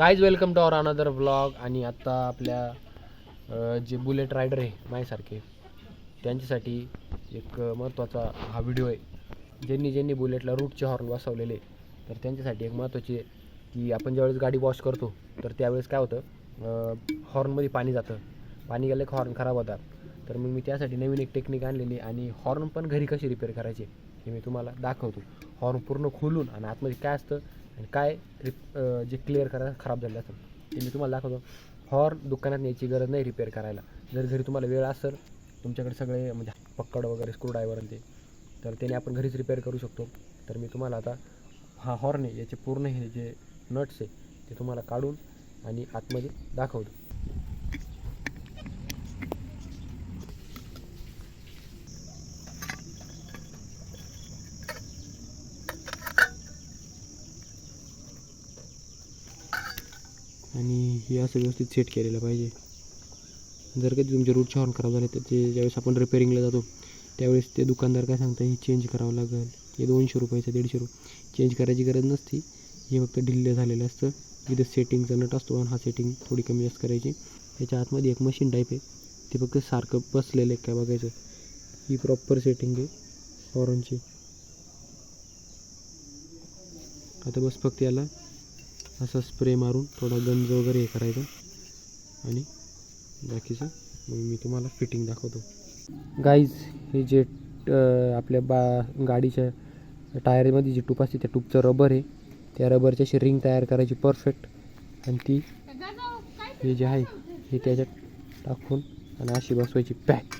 Guys welcome to our another blog आणि आत्ता आपल्या जे बुलेट रायडर आहे माझ्यासारखे त्यांच्यासाठी एक महत्त्वाचा हा व्हिडिओ आहे. ज्यांनी ज्यांनी बुलेटला रूटचे हॉर्न बसवलेले तर त्यांच्यासाठी एक महत्त्वाची आहे की आपण ज्यावेळेस गाडी वॉश करतो तर त्यावेळेस काय होतं हॉर्नमध्ये पाणी जातं. पाणी गेलं की हॉर्न खराब होतात. तर मग मी त्यासाठी नवीन एक टेक्निक आणलेली आणि हॉर्न पण घरी कशी रिपेअर करायचे हे मी तुम्हाला दाखवतो. हॉर्न पूर्ण खोलून आणि आतमध्ये काय असतं आणि काय रिप जे क्लिअर करा खराब झालं असेल ते मी तुम्हाला दाखवतो. हॉर्न दुकानात न्यायची गरज नाही रिपेअर करायला. जर घरी तुम्हाला वेळ असेल तुमच्याकडे सगळे म्हणजे पक्कड वगैरे स्क्रूड्रायव्हर आणि ते तर त्याने आपण घरीच रिपेअर करू शकतो. तर मी तुम्हाला आता हा हॉर्न आहे याचे पूर्ण हे जे नट्स आहे ते तुम्हाला काढून आणि आतमध्ये दाखवतो. आणि हे असं व्यवस्थित सेट केलेलं पाहिजे. जर कधी तुमचे रूटच्या हॉर्न खराब झाले तर ते ज्यावेळेस आपण रिपेअरिंगला जातो त्यावेळेस ते दुकानदार काय सांगतं हे चेंज करावं लागेल. हे दोनशे रुपयाचं दीडशे रुपये. चेंज करायची गरज नसती. हे फक्त ढिल्लं झालेलं असतं. इथं सेटिंगचा नट असतो आणि हा सेटिंग थोडी कमी जास्त करायची. याच्या आतमध्ये एक मशीन टाईप आहे. ते फक्त सारखं बसलेलं आहे काय बघायचं. ही प्रॉपर सेटिंग आहे हॉर्नची आता बस फक्त याला असा स्प्रे मारून थोडा गंज वगैरे हे करायचं. आणि बाकीचं मग मी तुम्हाला फिटिंग दाखवतो. गाईज हे जे आपल्या बा गाडीच्या टायरमध्ये जी टूप असते त्या टूपचं रबर आहे. त्या रबरची अशी रिंग तयार करायची परफेक्ट आणि ती हे जे आहे हे त्याच्यात टाकून आणि अशी बसवायची पॅक.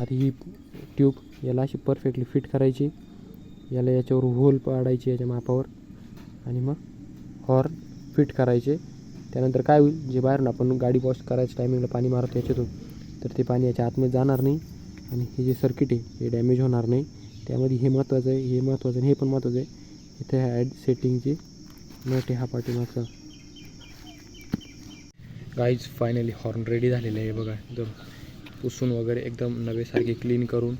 आता ही ट्यूब याला अशी परफेक्टली फिट करायची. याला याच्यावर होल पाडायची याच्या मापावर. आणि मग हॉर्न फिट करायचे. त्यानंतर काय होईल? जे बाहेरून आपण गाडी वॉश करायच्या टायमिंगला पाणी मारतो याच्यातून तर ते पाणी याच्या आतमध्ये जाणार नाही. आणि हे जे सर्किट आहे हे डॅमेज होणार नाही. त्यामध्ये हे महत्त्वाचं आहे हे महत्त्वाचं आणि हे पण महत्त्वाचं आहे. इथे ॲड सेटिंगची नट आहे हा पाठीमागचा. गाईज फायनली हॉर्न रेडी झालेले आहे बघा. एकदम पुसून वगैरे एकदम नवेसारखे क्लीन करून.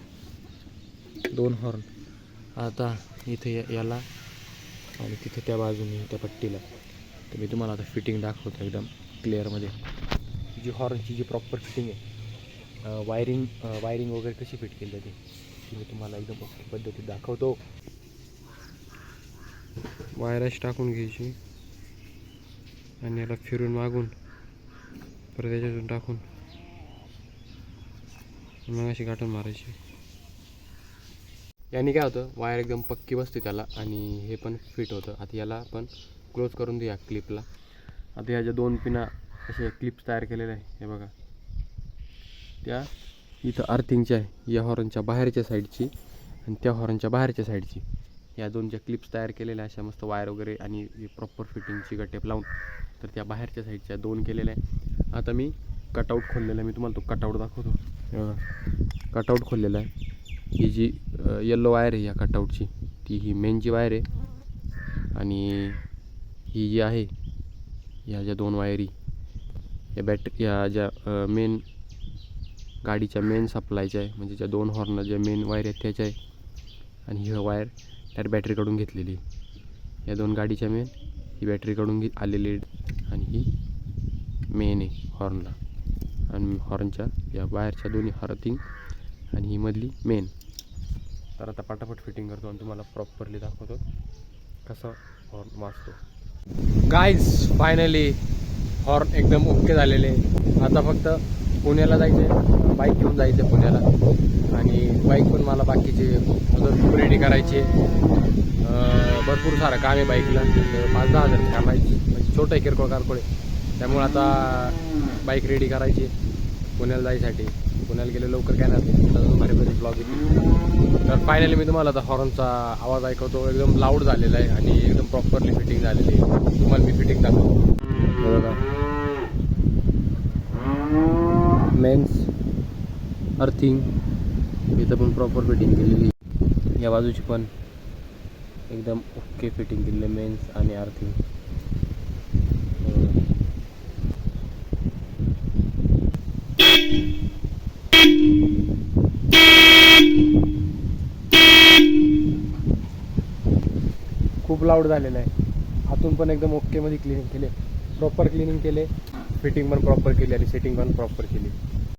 दोन हॉर्न आता इथे या- याला आणि तिथे त्या बाजूने त्या पट्टीला. तर मी तुम्हाला आता फिटिंग दाखवतो एकदम क्लिअरमध्ये जी हॉर्नची जी प्रॉपर फिटिंग आहे वायरिंग वायरिंग वगैरे कशी फिट केली जाते ती मी तुम्हाला एकदम ओके पद्धतीत दाखवतो. वायरस टाकून घ्यायची आणि याला फिरून मागून परत याच्यातून टाकून मग अशी गाठून मारायची. याने काय होतं वायर एकदम पक्की बसते त्याला आणि हे पण फिट होतं. आता याला आपण क्लोज करून देऊया क्लिपला आता ह्याच्या दोन पिना असे क्लिप्स तयार केलेल्या आहे हे बघा. त्या इथं अर्थिंगच्या आहे या हॉर्नच्या बाहेरच्या साईडची आणि त्या हॉर्नच्या बाहेरच्या साईडची या दोन ज्या क्लिप्स तयार केलेल्या अशा मस्त वायर वगैरे आणि प्रॉपर फिटिंगची गटेप लावून तर त्या बाहेरच्या साईडच्या दोन केलेल्या आहे आता मी कटआउट खोललेला आहे. मी तुम्हाला तो कटआउट दाखवतो. कटआउट खोललेला आहे. ही जी येल्लो वायर आहे या कटआउटची ती ही मेनची वायर आहे. आणि ही जी आहे ह्या ज्या दोन वायरी या बॅटरी ह्या ज्या मेन गाडीच्या मेन सप्लायच्या आहे म्हणजे ज्या दोन हॉर्न ज्या मेन वायर आहेत त्याच्या आहे. आणि ही वायर त्या बॅटरीकडून घेतलेली आहे. या दोन गाडीच्या मेन ही बॅटरीकडून घे आलेली आणि ही मेन आहे हॉर्नला आणि हॉर्नच्या या वायरच्या दोन्ही हॉर्थिंग आणि ही मधली मेन तर आता पटापट फिटिंग करतो आणि तुम्हाला प्रॉपरली दाखवतो कसं हॉर्न वाजतो. गाईज फायनली हॉर्न एकदम ओके झालेले. आता फक्त पुण्याला जायचं आहे बाईक घेऊन जायचं आहे पुण्याला. आणि बाईक पण मला बाकीचे अजून रेडी करायचे. भरपूर सारं काम आहे बाईकला पाच दहा हजार काम आहे म्हणजे छोटं आहे किरकोळ कारकोळ त्यामुळे आता बाईक रेडी करायची पुण्याला जायसाठी. पुण्याला गेले लवकर काय नाही अजून भारी भारी ब्लॉग येतील तर फायनली मी तुम्हाला आता हॉर्नचा आवाज ऐकवतो. एकदम लाऊड झालेला आहे आणि एकदम प्रॉपरली फिटिंग झालेली आहे. तुम्हाला मी फिटिंग दाखवतो. बघा. मेन्स अर्थिंग इथं पण प्रॉपर फिटिंग केलेली या बाजूची पण एकदम ओके फिटिंग केलेली आहे. मेन्स आणि अर्थिंग खूप लाऊड झालेलं आहे. आतून पण एकदम ओके मध्ये केले. प्रॉपर क्लिनिंग केले. फिटिंग पण प्रॉपर केली आणि सेटिंग पण प्रॉपर केली.